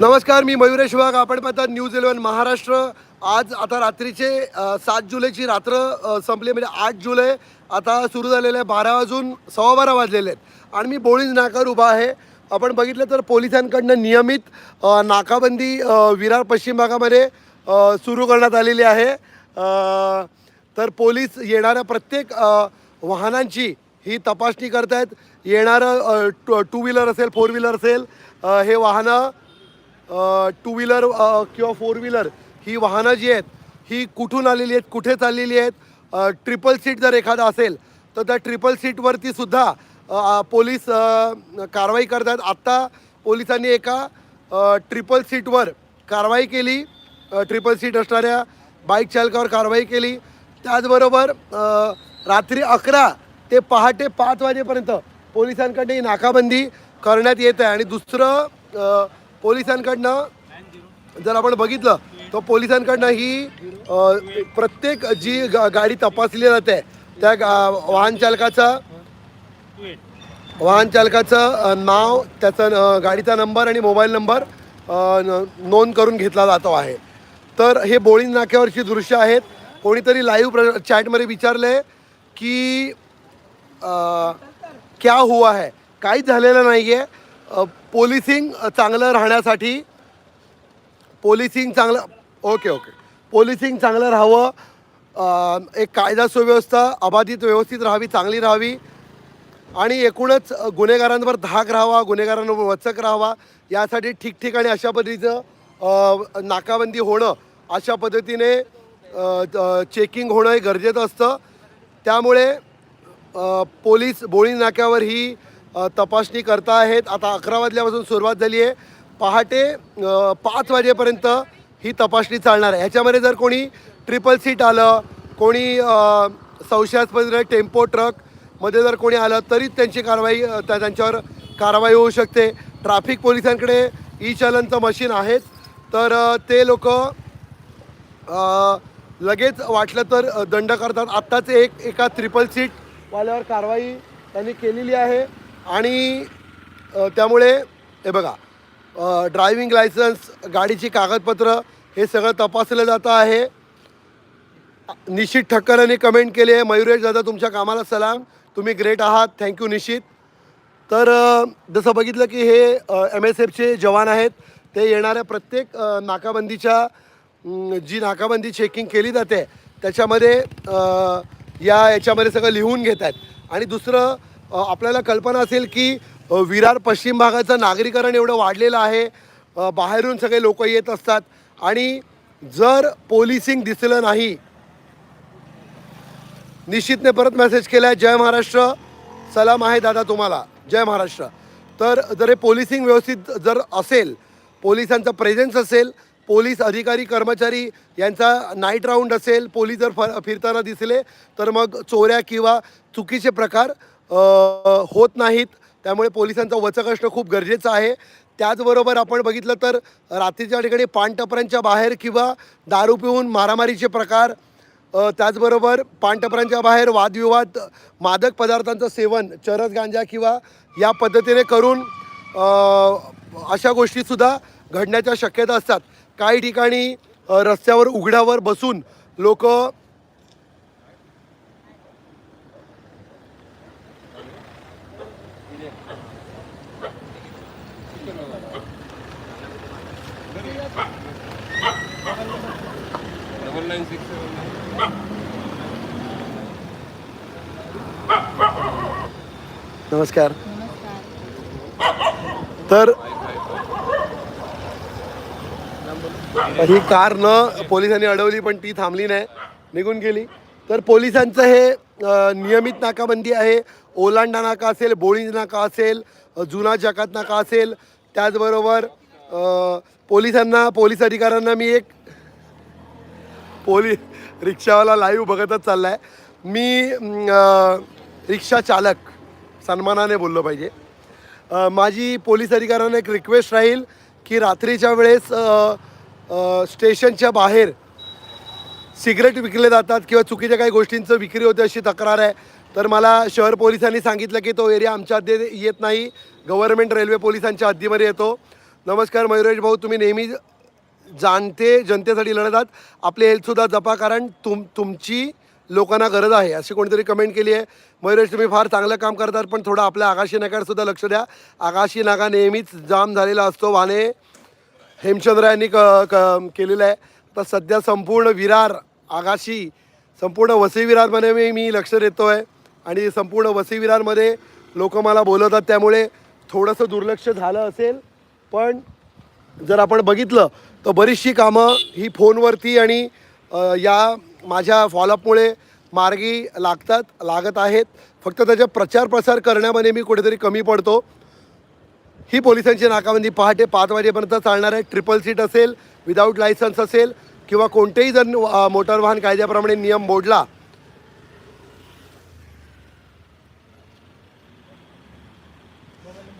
नमस्कार मी मयुरेश वाघ. आपण पाहतात न्यूज इलेव्हन महाराष्ट्र. आज आता रात्रीचे सात जुलैची रात्र संपली म्हणजे आठ जुलै. आता सुरू झालेले आहे बारा वाजून सव्वा बारा वाजलेले आहेत. आणि मी बोळीज नाकावर उभा आहे. आपण बघितलं तर पोलिसांकडनं नियमित नाकाबंदी विरार पश्चिम भागामध्ये सुरू करण्यात आलेली आहे. तर पोलीस येणाऱ्या प्रत्येक वाहनांची ही तपासणी करतायत. येणारं टू टू व्हीलर असेल फोर व्हीलर असेल हे वाहनं टू व्हीलर किंवा फोर व्हीलर ही वाहनं जी आहेत ही कुठून आलेली आहेत कुठे चाललेली आहेत ट्रिपल सीट जर एखादा असेल तर त्या ट्रिपल सीटवरती सुद्धा पोलीस कारवाई कारवाई करतात आत्ता पोलिसांनी एका ट्रिपल सीटवर कारवाई केली. ट्रिपल सीट असणाऱ्या बाईक चालकावर कारवाई केली. त्याचबरोबर रात्री अकरा ते पहाटे पाच वाजेपर्यंत पोलिसांकडनं ही नाकाबंदी करण्यात येत आहे. आणि दुसरं पोलिसांकडनं जर आपण बघितलं तर पोलिसांकडनं ही प्रत्येक जी गाडी तपासली जाते त्या गा वाहन चालकाचा वाहन चालकाचं नाव त्याचं गाडीचा नंबर आणि मोबाईल नंबर न- नोंद करून घेतला जातो आहे. तर हे बोळी नाक्यावरची दृश्य आहेत. कोणीतरी लाईव्ह प्र चॅटमध्ये विचारले की क्या हुआ है? काहीच झालेलं नाही आहे पोलिसिंग चांगलं राहण्यासाठी पोलिसिंग चांगलं ओके ओके पोलिसिंग चांगलं राहावं. एक कायदा सुव्यवस्था अबाधित व्यवस्थित राहावी चांगली राहावी. आणि एकूणच गुन्हेगारांवर धाक राहावा गुन्हेगारांवर वचक राहावा. यासाठी ठिकठिकाणी अशा पद्धतीचं नाकाबंदी होणं अशा पद्धतीने चेकिंग होणं हे गरजेचं असतं. त्यामुळे पोलीस बोळी नाक्यावर ही तपासणी करता आहेत. आता अकरा वाजल्यापासून सुरुवात झाली आहे. पहाटे पाच वाजेपर्यंत ही तपासणी चालणार आहे. ह्याच्यामध्ये जर कोणी ट्रिपल सीट आलं कोणी संशयास्पद टेम्पो ट्रकमध्ये जर कोणी आलं तरीच त्यांची कारवाई त्या त्यांच्यावर कारवाई होऊ शकते. ट्रॅफिक पोलिसांकडे ई चलनचं मशीन आहेच. तर ते लोक लगेच वाटलं तर दंड करतात. आत्ताच एक एका ट्रिपल सीट वाल्यावर कारवाई त्यांनी केलेली आहे. आणि त्यामुळे हे बघा ड्रायव्हिंग लायसन्स गाडीची कागदपत्र हे सगळं तपासलं जातं आहे. निशित ठक्कर यांनी कमेंट केली आहे मयुरेश दादा तुमच्या कामाला सलाम तुम्ही ग्रेट आहात थँक्यू निशित. तर जसं बघितलं की हे एम एस एफचे जवान आहेत ते येणाऱ्या प्रत्येक नाकाबंदीच्या जी नाकाबंदी चेकिंग केली जाते त्याच्यामध्ये या याच्यामध्ये सगळं लिहून घेत आहेत. आणि दुसरं आपल्याला कल्पना असेल की विरार पश्चिम भागाचं नागरीकरण एवढं वाढलेलं आहे. बाहेरून सगळे लोक येत असतात. आणि जर पोलिसिंग दिसलं नाही निश्चितने परत मेसेज केला आहे जय महाराष्ट्र. सलाम आहे दादा तुम्हाला. जय महाराष्ट्र. तर जर हे पोलिसिंग व्यवस्थित जर असेल पोलिसांचा प्रेझेन्स असेल पोलीस अधिकारी कर्मचारी यांचा नाईट राऊंड असेल पोलीस जर फ फिरताना दिसले तर मग चोऱ्या किंवा चुकीचे प्रकार होत नाहीत. त्यामुळे पोलिसांचं वचक असणं खूप गरजेचं आहे. त्याचबरोबर आपण बघितलं तर रात्रीच्या ठिकाणी पानटपऱ्यांच्या बाहेर किंवा दारू पिऊन मारामारीचे प्रकार त्याचबरोबर पानटपऱ्यांच्या बाहेर वादविवाद मादक पदार्थांचं सेवन चरस गांजा किंवा या पद्धतीने करून अशा गोष्टीसुद्धा घडण्याच्या शक्यता असतात. काही ठिकाणी रस्त्यावर उघड्यावर बसून लोक नमस्कार. तर ही कार न पोलिसांनी अडवली पण ती थांबली नाही. निघून गेली. तर पोलिसांचं हे नियमित नाकाबंदी आहे. ओलांडा नाका असेल बोळींज नाका असेल जुना जकात नाका असेल त्याचबरोबर पोलिसांना पोलीस अधिकाऱ्यांना मी एक पोलीस रिक्षावाला लाईव्ह बघतच चालला आहे मी रिक्षा चालक सन्मानाने बोललो पाहिजे. माझी पोलीस अधिकाऱ्यांना एक रिक्वेस्ट राहील की रात्रीच्या वेळेस स्टेशनच्या बाहेर सिगरेट विकले जातात किंवा चुकीच्या काही गोष्टींचं विक्री होते अशी तक्रार आहे. तर मला शहर पोलिसांनी सांगितलं की तो एरिया आमच्या हद्दीत येत नाही. गव्हर्नमेंट रेल्वे पोलिसांच्या हद्दीमध्ये येतो. नमस्कार मयुरेश भाऊ तुम्ही नेहमी जाणते जनतेसाठी लढत आपले हेल्थसुद्धा जपा कारण तुम तुमची लोकांना गरज आहे अशी कोणीतरी कमेंट केली आहे. मयुरेश तुम्ही फार चांगलं काम करतात पण थोडं आपल्या आकाशी नागावर सुद्धा लक्ष द्या. आकाशी नागा नेहमीच जाम झालेला असतो. वाने हेमचंद्र यांनी क क केलेलं आहे. तर सध्या संपूर्ण विरार आगाशी संपूर्ण वसई विरारमध्ये मी मी लक्ष देतो आहे आणि संपूर्ण वसई विरारमध्ये लोक मला बोलवतात. त्यामुळे थोडंसं दुर्लक्ष झालं असेल. पण जर आपण बघितलं तर बरीचशी कामं ही फोनवरती आणि या माझ्या फॉलोअपमुळे मार्गी लागतात लागत आहेत. फक्त त्याचा प्रचार प्रसार करण्यामध्ये मी कुठेतरी कमी पडतो. ही पोलिसांची नाकाबंदी पहाटे पाच वाजेपर्यंत चालणार आहे. ट्रिपल सीट असेल विदाऊट लायसन्स असेल किंवा कोणतेही जर मोटार वाहन कायद्याप्रमाणे नियम मोडला.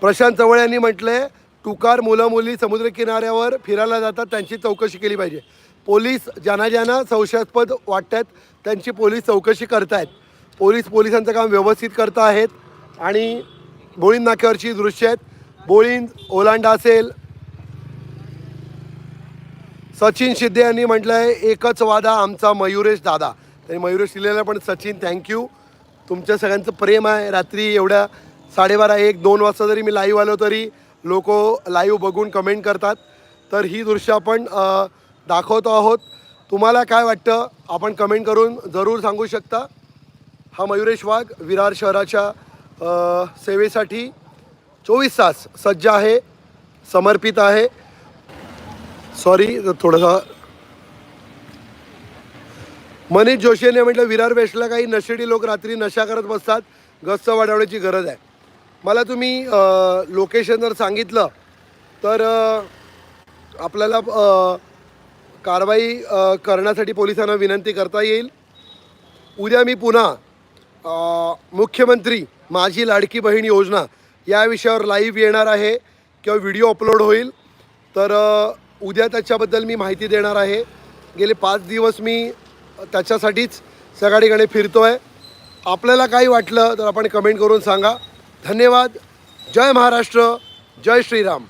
प्रशांत चवळ यांनी म्हटलंय तुकार मुलं मुली समुद्रकिनाऱ्यावर फिरायला जातात त्यांची चौकशी केली पाहिजे. पोलीस ज्यांना ज्यांना संशयास्पद वाटतात त्यांची पोलीस चौकशी करतायत. पोलीस पोलिसांचं काम व्यवस्थित करत आहेत आणि बोळीन नाक्यावरची दृश्य आहेत. बोळींद ओलांडा असेल. सचिन शिंदे यांनी म्हटलं आहे एकच वादा आमचा मयुरेश दादा. त्यांनी मयुरेश शिलेला पण सचिन थँक्यू तुमच्या सगळ्यांचं प्रेम आहे. रात्री एवढ्या साडेबारा एक दोन वाजता जरी मी लाईव्ह आलो तरी लोक लाईव्ह बघून कमेंट करतात. तर ही दृश्य आपण दाखवतो आहोत. तुम्हाला काय वाटतं? आपण कमेंट करून जरूर सांगू शकता. हा मयुरेश वाघ विरार शहराच्या सेवेसाठी चोवीस तास सज्ज आहे समर्पित आहे. सॉरी थोडंसं. मनीष जोशी यांनी म्हटलं विरार वेस्टला काही नशेडी लोक रात्री नशा करत बसतात गस्त वाढवण्याची गरज आहे. मला तुम्ही लोकेशन जर सांगितलं तर आपल्याला कारवाई करण्यासाठी पोलिसांना विनंती करता येईल. उद्या मी पुन्हा मुख्यमंत्री माझी लाडकी बहीण योजना या विषयावर लाईव्ह येणार आहे किंवा व्हिडिओ अपलोड होईल. तर उद्या त्याच्याबद्दल मी माहिती देणार आहे. गेले पाच दिवस मी त्याच्यासाठीच सगळ्या ठिकाणी फिरतो आहे आपल्याला काही वाटलं तर आपण कमेंट करून सांगा. धन्यवाद. जय महाराष्ट्र. जय श्रीराम.